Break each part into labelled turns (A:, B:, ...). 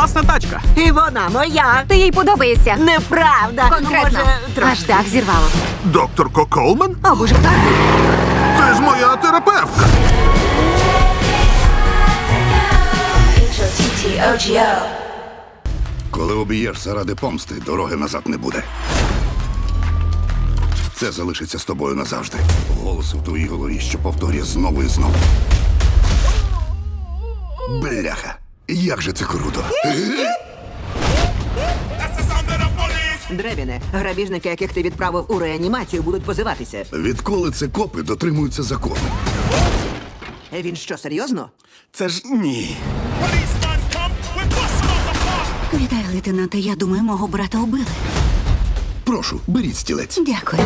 A: Класна тачка.
B: І вона моя.
C: Ти їй подобаєшся.
B: Неправда.
C: Конкретно.
B: Ну, може, трохи.
C: Аж дах зірвало.
A: Доктор Колман?
C: О, боже, хто це?
A: Це ж моя терапевтка.
D: Коли обієшся ради помсти, дороги назад не буде. Це залишиться з тобою назавжди. Голос в твоїй голові, що повторює знову і знову. Бляха, як же це круто!
B: Дребіне, грабіжники, яких ти відправив у реанімацію, будуть позиватися.
D: Відколи це копи дотримуються закону.
B: Е, Він що, серйозно?
A: Це ж ні.
C: Вітаю, лейтенанте. Я думаю, мого брата убили.
D: Прошу, беріть стілець.
C: Дякую.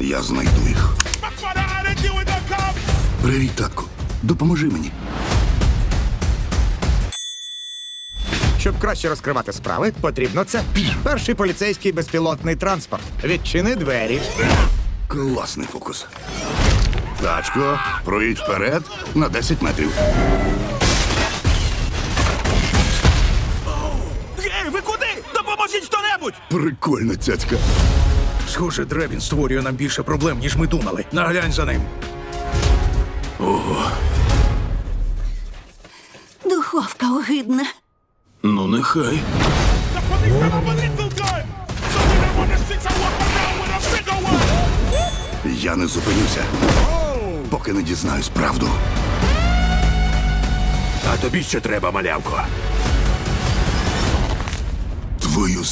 D: Я знайду їх. Привіт, татку. Допоможи мені.
E: Щоб краще розкривати справи, потрібно це. Перший поліцейський безпілотний транспорт. Відчини двері.
D: Класний фокус. Тачко, проїдь вперед на 10 метрів.
A: Ей, ви куди? Допоможіть хто-небудь!
D: Прикольна цяцька.
F: Схоже, Дребін створює нам більше проблем, ніж ми думали. Наглянь за ним.
C: Духовка огидна.
F: Ну, нехай.
D: Я не зупинюся, поки не дізнаюсь правду.
F: А тобі ще треба, малявко.
D: Твою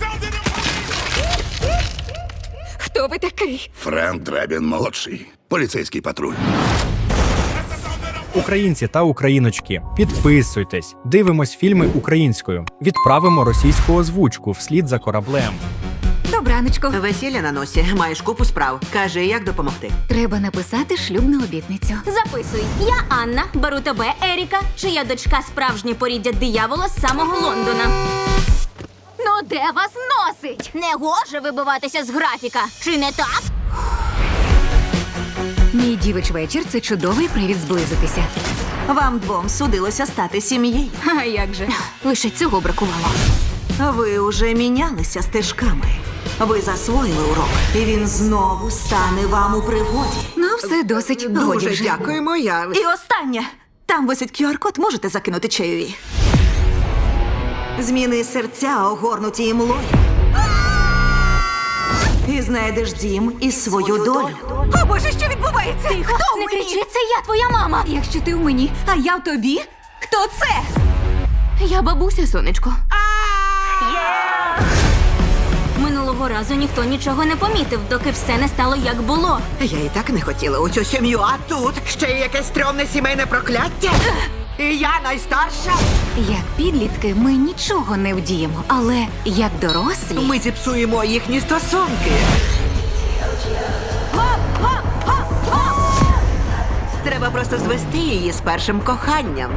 D: зраку.
C: Хто ви такий?
D: Френк Дребін молодший. Поліцейський патруль.
G: Українці та україночки, підписуйтесь, дивимось фільми українською, відправимо російську озвучку вслід за кораблем.
C: Добраночко.
B: Весілля на носі, маєш купу справ. Кажи, як допомогти.
C: Треба написати шлюбну обітницю.
H: Записуй. Я Анна, беру тебе, Еріка, чия дочка справжнє поріддя диявола з самого Лондона. Ну де вас носить? Не гоже вибиватися з графіка. Чи не так?
C: Мій дівич вечір це чудовий привід зблизитися.
B: Вам двом судилося стати сім'єю.
C: А як же? Лише цього бракувало.
B: Ви уже мінялися стежками. Ви засвоїли урок, і він знову стане вам у пригоді.
C: Ну, все досить. Годі
B: Дуже
C: вже.
B: дякуємо, я. І останнє. Там висить QR-код, можете закинути чайові. Зміни серця огорнуті імлою. І знайдеш дім і свою долю.
C: О, Боже, що відбувається? Ти хто
H: Не кричи, це я твоя мама.
C: Якщо ти в мені, а я в тобі, хто це?
H: Я бабуся, сонечко. Разу ніхто нічого не помітив, доки все не стало як було.
B: Я і так не хотіла у цю сім'ю, а тут ще й якесь стрьомне сімейне прокляття. І я найстарша.
C: Як підлітки, ми нічого не вдіємо, але як дорослі.
B: Ми зіпсуємо їхні стосунки. Треба просто звести її з першим коханням.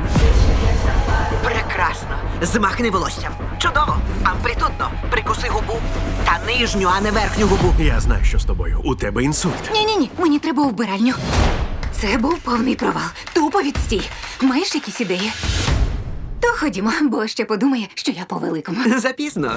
B: Прекрасно. Змахни волоссям. Чудово. Амплітудно. Прикуси губу. Та нижню, а не верхню губу.
F: Я знаю, що з тобою. У тебе інсульт.
C: Ні, ні, ні, мені треба у вбиральню. Це був повний провал. Тупо відстій. Маєш якісь ідеї? То ходімо, бо ще подумає, що я по великому.
B: Запізно.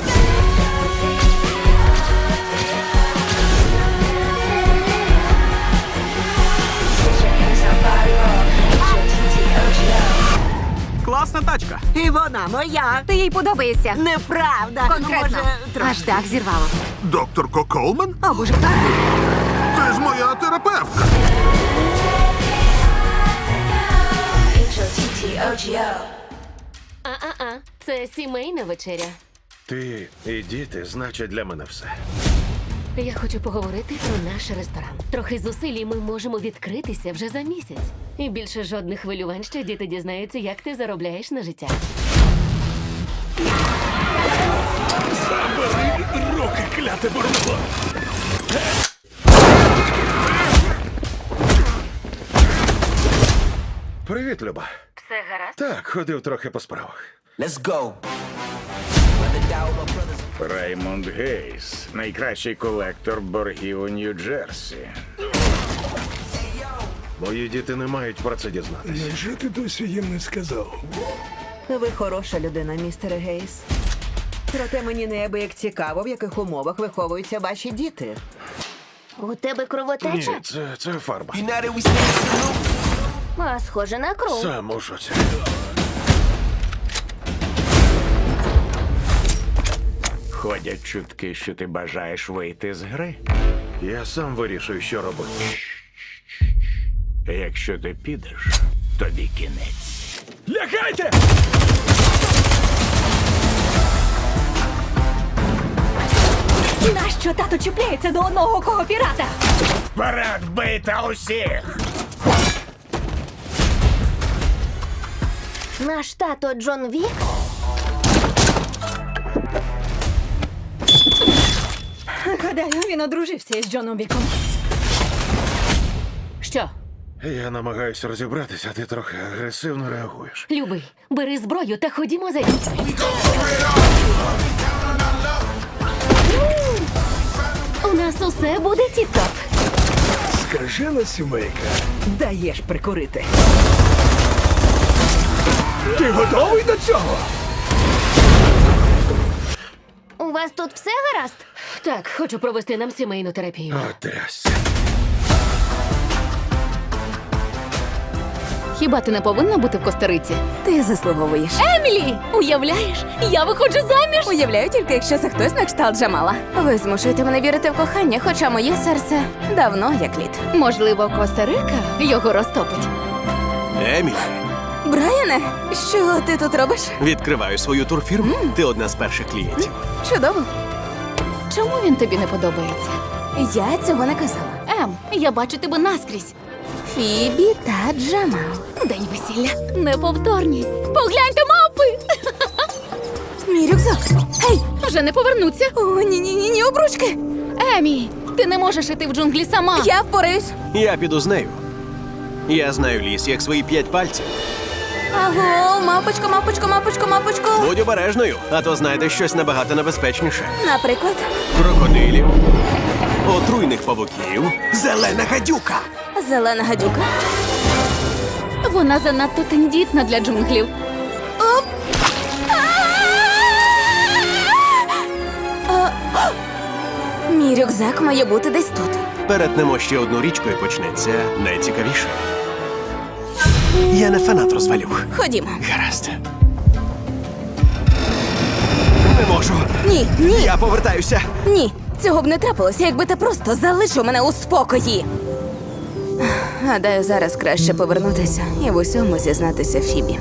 A: Класна тачка.
B: І вона моя.
C: Ти їй подобаєшся.
B: Неправда.
C: Конкретно.
B: Ну, може.
C: Аж дах зірвало.
A: Доктор Колман?
C: О, боже, хто це?
A: Це ж моя терапевтка.
I: А-а-а, це сімейна вечеря.
F: Ти і діти значать для мене все.
I: Я хочу поговорити про наш ресторан. Трохи зусиль, і ми можемо відкритися вже за місяць. І більше жодних хвилювань, що діти дізнаються, як ти заробляєш на життя.
F: Руки кляте бурнуло. Привіт, Люба.
I: Все гаразд?
F: Так, ходив трохи по справах.
J: Let's go.
E: Раймонд Гейс, найкращий колектор боргів у Нью-Джерсі.
A: Мої діти не мають про це дізнатися.
K: Невже ти досі їм не сказав?
B: Ви хороша людина, містере Гейс. Проте мені неабияк цікаво, в яких умовах виховуються ваші діти.
L: У тебе кровотеча?
A: Ні, це, це фарба.
L: А, схоже на кров.
A: Сам у шоці.
E: Ходять чутки, що ти бажаєш вийти з гри.
A: Я сам вирішую, що робити.
E: Якщо ти підеш, тобі кінець.
F: Лягайте!
H: Нащо тато чіпляється до одного кого пірата?
E: Вперед бита усіх!
L: Наш тато Джон Вік?
H: Гадаю, він одружився із Джоном Віком. Що?
A: Я намагаюся розібратися, а ти трохи агресивно реагуєш.
M: Любий, бери зброю та ходімо за дітьми. У нас усе буде тіп-топ.
K: Скажена сімейка.
B: Даєш прикурити.
K: Ти готовий до цього?
L: Вас тут все гаразд?
M: Так, хочу провести нам сімейну терапію.
A: О.
M: Хіба ти не повинна бути в Костериці?
B: Ти заслуговуєш.
M: Емілі! Уявляєш? Я виходжу заміж!
H: Уявляю тільки, якщо це хтось на кшталт Джамала. Ви змушуєте мене вірити в кохання, хоча моє серце давно як лід.
M: Можливо, Коста-Рика його розтопить.
N: Емілі,
H: Брайане, що ти тут робиш?
N: відкриваю свою турфірму. Ти одна з перших клієнтів.
H: Чудово.
M: Чому він тобі не подобається?
H: Я цього не казала.
M: Ем, я бачу тебе наскрізь.
H: Фібі та Джамал.
M: День весілля. Неповторні. Погляньте, мавпи!
H: Мій рюкзак. Гей!
M: Вже не повернуться.
H: О, ні, ні, ні, ні, обручки.
M: Емі, ти не можеш іти в джунглі сама.
H: Я впораюсь.
N: Я піду з нею. Я знаю ліс як свої п'ять пальців.
H: Аго, мапочко, мапочко, мапочко, мапочко.
N: Будь обережною, а то знайдеш щось набагато небезпечніше.
H: Наприклад,
N: Крокодилів, отруйних павуків, зелена гадюка.
H: зелена гадюка.
M: Вона занадто тендітна для джунглів.
H: Оп! А! Мій рюкзак має бути десь тут.
N: Перетнемо ще одну річку і почнеться найцікавіше. Я не фанат розвалюх.
H: Ходімо.
N: Гаразд. Не можу.
H: Ні, ні,
N: Я повертаюся.
H: ні. Цього б не трапилося, якби ти просто залишив мене у спокої. Гадаю, зараз краще повернутися і в усьому зізнатися Фібі.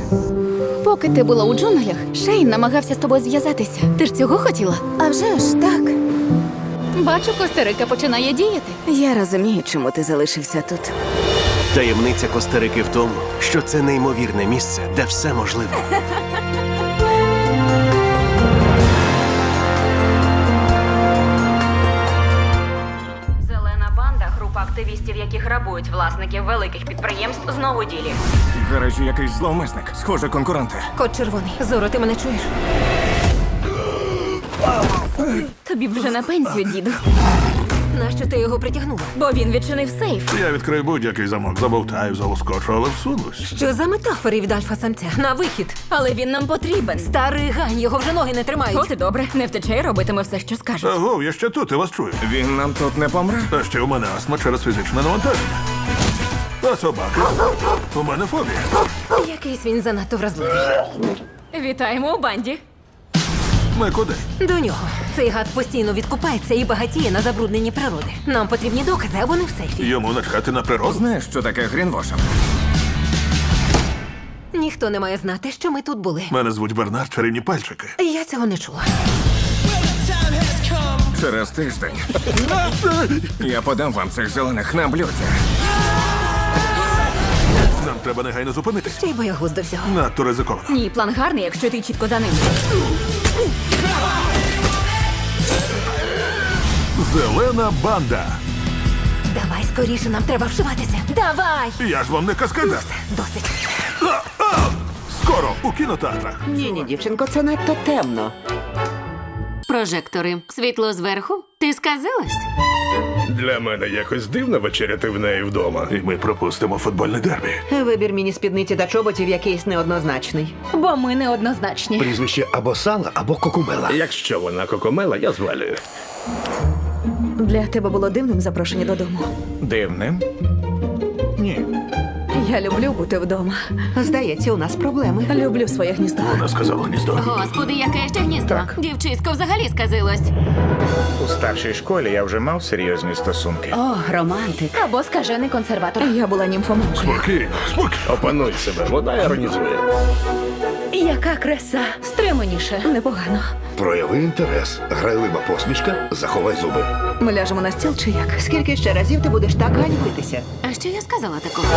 M: Поки ти була у джунглях, Шейн намагався з тобою зв'язатися. Ти ж цього хотіла?
H: А вже ж так.
M: Бачу, Костерика починає діяти.
H: Я розумію, чому ти залишився тут.
N: Таємниця Костерики в тому, що це неймовірне місце, де все можливо.
L: Зелена банда, група активістів, які грабують власників великих підприємств, знову ділі.
O: В гаражі якийсь зловмисник. Схоже, конкуренти.
H: Кот червоний. Зоро, ти мене чуєш? Тобі вже на пенсію, діду. Нащо ти його притягнула? Бо він відчинив сейф.
A: Я відкрию будь-який замок, забовтаю, залоскочу, але всунусь.
H: Що за метафори від альфа-самця? На вихід. Але він нам потрібен. Старий гань, його вже ноги не тримають. От і добре, не втече і робитиме все, що скаже.
A: Аго, я ще тут, я вас чую.
O: Він нам тут не помре?
A: Та ще у мене астма через фізичне навантаження. А собака? У мене фобія.
H: Якийсь він занадто вразливий. Вітаємо у банді.
A: Ми куди?
H: До нього. Цей гад постійно відкупається і багатіє на забрудненні природи. Нам потрібні докази, а вони в сейфі.
A: Йому начхати на природу.
O: Знаєш, що таке грінвошинг?
H: Ніхто не має знати, що ми тут були.
A: Мене звуть Бернард Чарівні пальчики.
H: Я цього не чула.
O: Через тиждень. Я подам вам цих зелених на блюді.
A: Нам треба негайно зупинитись.
H: Ще й боягуз до всього.
A: Надто ризиковано.
H: Ні, план гарний, якщо ти чітко за ним.
A: Зелена банда.
H: Давай скоріше, нам треба вшиватися. Давай!
A: Я ж вам не каскадер.
H: Досить.
A: Скоро у кінотеатрах.
B: Ні, ні, дівчинко, це надто темно.
I: Прожектори. Світло зверху? Ти сказилась?
P: Для мене якось дивно вечеряти в неї вдома.
A: І ми пропустимо футбольне дербі.
Q: Вибір міні спідниці та чоботів якийсь неоднозначний.
M: Бо ми неоднозначні.
D: Прізвище або сала, або кокумела.
P: Якщо вона кокомела, я звалюю.
K: Для тебе було дивним запрошення додому.
E: Дивним? Ні.
K: Я люблю бути вдома.
Q: Здається, у нас проблеми.
K: Люблю своє гніздо.
A: Вона сказала гніздо.
I: Господи, яке ще гніздо. Дівчисько взагалі сказилось.
E: У старшій школі я вже мав серйозні стосунки.
I: О, романтик.
M: Або скажений консерватор.
K: Я була німфоманкою.
A: Спокійно, спокійно.
P: Опануй себе, вона іронізує.
M: Яка краса. Стриманіше.
K: Непогано.
D: Прояви інтерес. Грайлива посмішка, заховай зуби.
K: Ми ляжемо на стіл чи як?
Q: Скільки ще разів ти будеш так ганьбитися?
I: А що я сказала такого?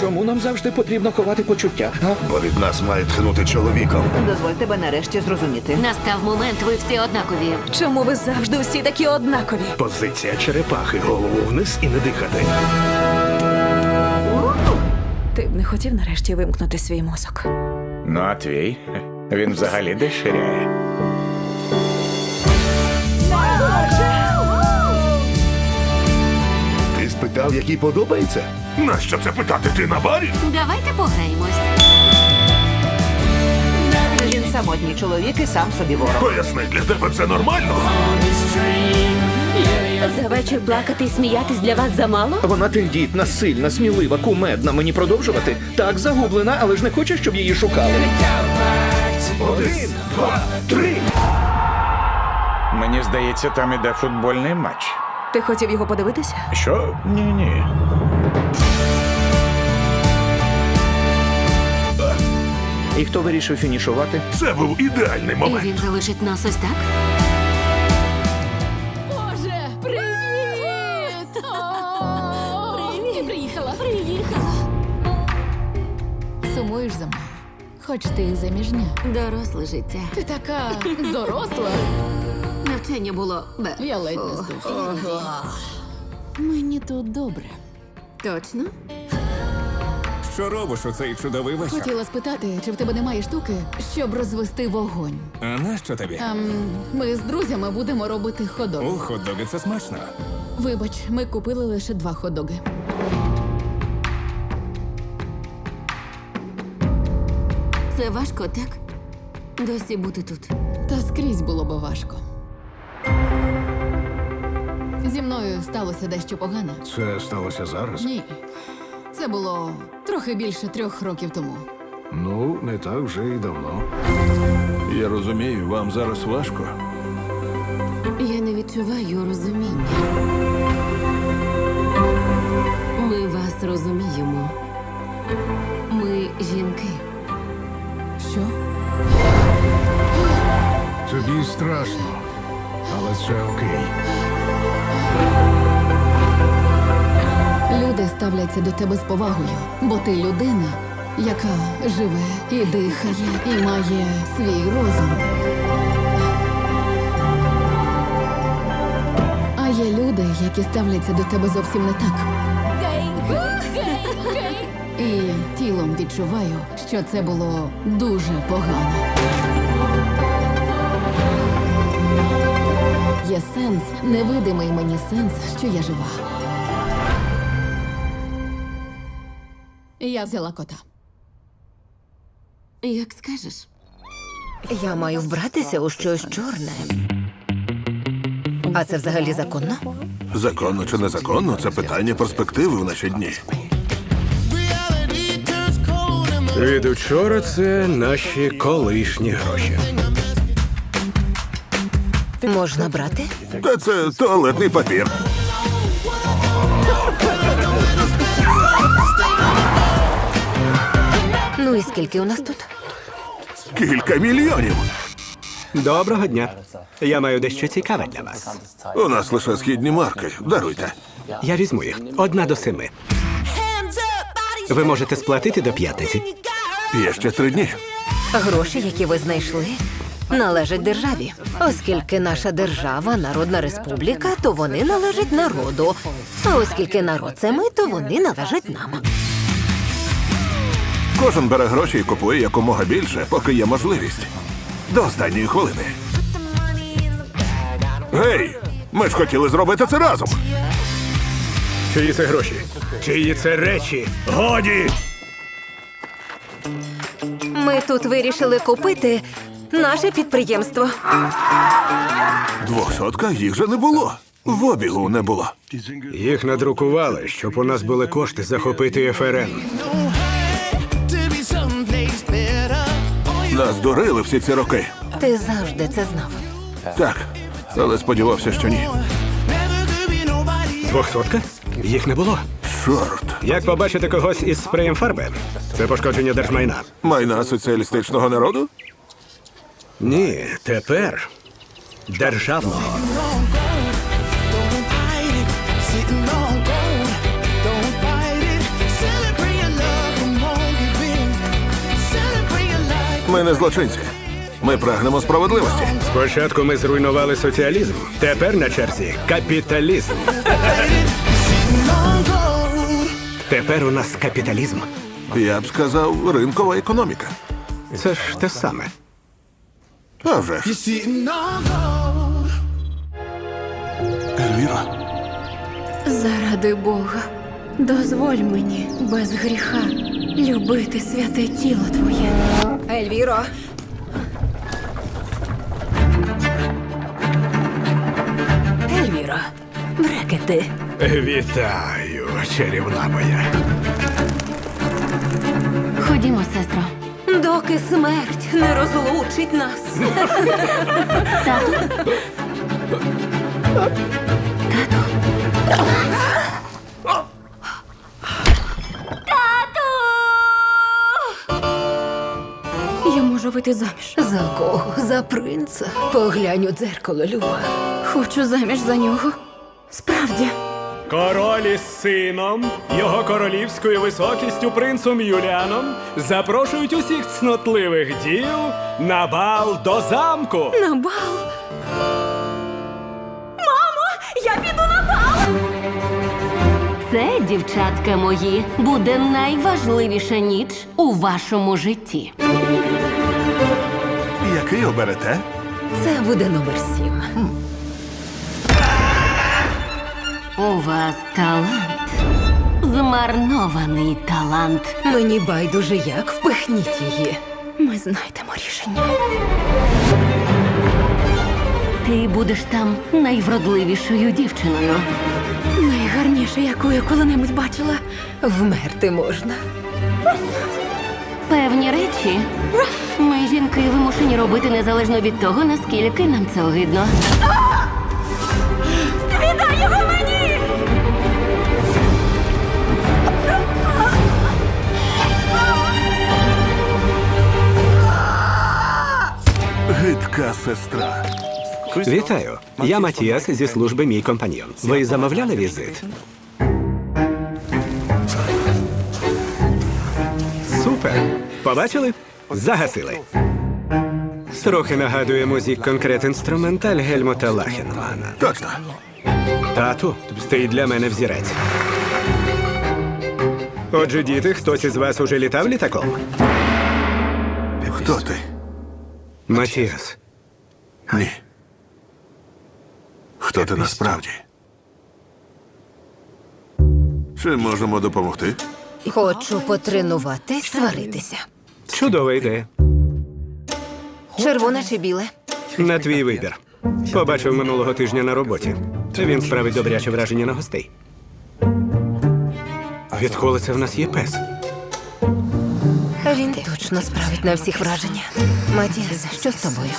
P: Чому нам завжди потрібно ховати почуття?
D: Бо від нас має тхнути чоловіком.
Q: Дозволь тебе нарешті зрозуміти.
I: Настав момент, ви всі однакові.
K: Чому ви завжди всі такі однакові?
P: Позиція черепахи, голову вниз і не дихати.
K: Ти б не хотів нарешті вимкнути свій мозок.
E: Ну, а твій? Він взагалі деширяє.
D: Ти спитав, який подобається?
A: Нащо це питати? Ти на барі?
I: Давайте пограємось.
Q: Він самотній чоловік і сам собі ворог.
A: Поясни, для тебе це нормально?
I: За вечір плакати і сміятись для вас замало?
P: Вона тендітна, сильна, смілива, кумедна. Мені продовжувати? Так, загублена, але ж не хоче, щоб її шукали.
A: Один, два, три.
E: Мені здається, там іде футбольний матч.
K: Ти хотів його подивитися?
E: Що? Ні, ні.
P: І хто вирішив фінішувати?
A: Це був ідеальний
I: І
A: момент.
I: він залишить нас ось так?
M: Сумуєш за мною? Хоч ти і заміжня.
I: Доросле життя.
M: Ти така доросла.
I: Навчання було бе.
M: Я ледь не здохла. Мені тут добре.
I: Точно?
P: Що робиш у цей чудовий вечір?
M: Хотіла спитати, чи в тебе немає штуки, щоб розвести вогонь.
P: А нащо тобі?
M: Ем, ми з друзями будемо робити ходок.
P: хот-доги це смачно.
M: Вибач, ми купили лише два ходоги.
I: Це важко, так? Досі бути тут.
M: Та скрізь було би важко. Зі мною сталося дещо погане.
D: Це сталося зараз?
M: Ні. Це було трохи більше трьох років тому.
D: Ну, не так вже і давно.
A: Я розумію, вам зараз важко.
I: Я не відчуваю розуміння. Ми вас розуміємо. Ми жінки.
D: Тобі страшно, але це окей.
M: Люди ставляться до тебе з повагою, бо ти людина, яка живе і дихає, і має свій розум. А є люди, які ставляться до тебе зовсім не так. І тілом відчуваю, що це було дуже погано. Є сенс, невидимий мені сенс, що я жива. Я взяла кота.
I: Як скажеш?
Q: Я маю вбратися у щось чорне. А це взагалі законно?
A: Законно чи незаконно, це питання перспективи в наші дні.
P: Від учора це наші колишні гроші.
Q: Можна брати?
A: Та це туалетний папір.
Q: Ну і скільки у нас тут?
A: Кілька мільйонів.
P: Доброго дня. Я маю дещо цікаве для вас.
A: У нас лише східні марки. Даруйте.
P: Я візьму їх одна до семи. Ви можете сплатити до п'ятниці.
A: Є ще три дні.
Q: Гроші, які ви знайшли, належать державі. Оскільки наша держава народна республіка, то вони належать народу. А оскільки народ це ми, то вони належать нам.
A: Кожен бере гроші і купує якомога більше, поки є можливість. До останньої хвилини. Гей! Ми ж хотіли зробити це разом.
K: Чиї це гроші? Чиї це речі? Годі!
Q: Ми тут вирішили купити наше підприємство.
A: Двохсотка їх же не було. В обігу не було.
K: Їх надрукували, щоб у нас були кошти захопити ФРН.
A: Нас дурили всі ці роки.
Q: Ти завжди це знав.
A: Так, але сподівався, що ні.
K: Двохсотка? Їх не було.
A: Чорт.
K: Як побачити когось із спреєм фарби? Це пошкодження держмайна.
A: Майна соціалістичного народу?
K: Ні, тепер державного.
A: Ми не злочинці. Ми прагнемо справедливості.
K: Спочатку ми зруйнували соціалізм. Тепер на черзі капіталізм. Тепер у нас капіталізм.
A: Я б сказав, ринкова економіка.
K: Це ж те саме.
A: А вже ж. Ельвіра,
M: Заради Бога, дозволь мені без гріха любити святе тіло твоє.
Q: Ельвіро. Ельвіро. Брекети.
K: Вітаю, чарівна моя.
M: Ходімо, сестро.
Q: Доки смерть не розлучить нас.
M: Я можу вийти заміж.
Q: За кого? За принца. Поглянь у дзеркало, Люба.
M: Хочу заміж за нього. Справді.
P: Король із сином, його королівською високістю принцом Юліаном запрошують усіх цнотливих дів на бал до замку.
M: На бал. Мамо, я піду на бал.
I: Це, дівчатка мої, буде найважливіша ніч у вашому житті.
A: який оберете?
Q: Це буде номер сім.
I: У вас талант. Змарнований талант.
Q: Мені байдуже як впихніть її.
M: Ми знайдемо рішення.
I: Ти будеш там найвродливішою дівчиною.
M: Найгарніше, яку я коли-небудь бачила.
Q: Вмерти можна.
I: Певні речі ми, жінки, вимушені робити незалежно від того, наскільки нам це огидно.
L: Віддай його мені!
A: Сестра.
P: Вітаю. Я Матіас зі служби мій компаньйон. Ви замовляли візит? Супер. Побачили? Загасили. Трохи нагадує музік конкрет інструменталь Гельмута Лахенмана.
A: Точно.
P: Тату, ти для мене взірець. Отже, діти, хтось із вас уже літав літаком?
A: Хто ти?
P: Матіас.
A: Ні. Хто ти насправді? Чи можемо допомогти?
Q: Хочу потренуватись сваритися.
P: Чудова ідея.
Q: Червоне чи біле?
P: На твій вибір. Побачив минулого тижня на роботі. Він справить добряче враження на гостей. Відколи це в нас є пес?
Q: Він точно справить на всіх враження. Матіас, що з тобою?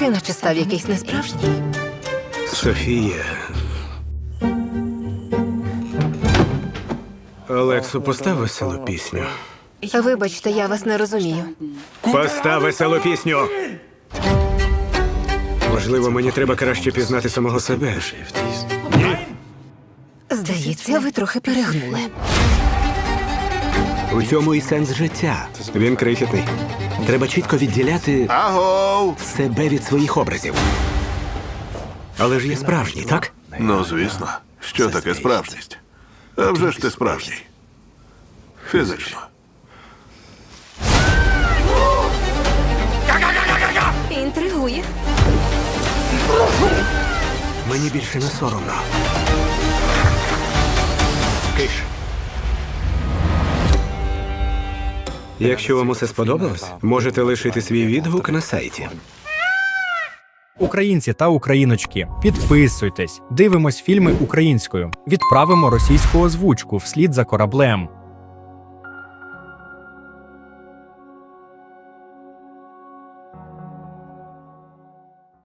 Q: Ти наче став якийсь несправжній.
P: Софія. Олексу, постав веселу пісню.
Q: Вибачте, я вас не розумію.
P: Постав веселу пісню. Можливо, мені треба краще пізнати самого себе.
Q: Здається, ви трохи перегнули.
P: У цьому і сенс життя. Він крихітний. Треба чітко відділяти
A: Агов!
P: себе від своїх образів. Але ж я справжній, так?
A: Ну, звісно. Що таке справжність? А вже ж ти справжній. Фізично.
Q: Інтригує.
P: Мені більше не соромно. Якщо вам усе сподобалось, можете лишити свій відгук на сайті.
G: Українці та україночки, підписуйтесь, дивимось фільми українською, відправимо російську озвучку вслід за кораблем.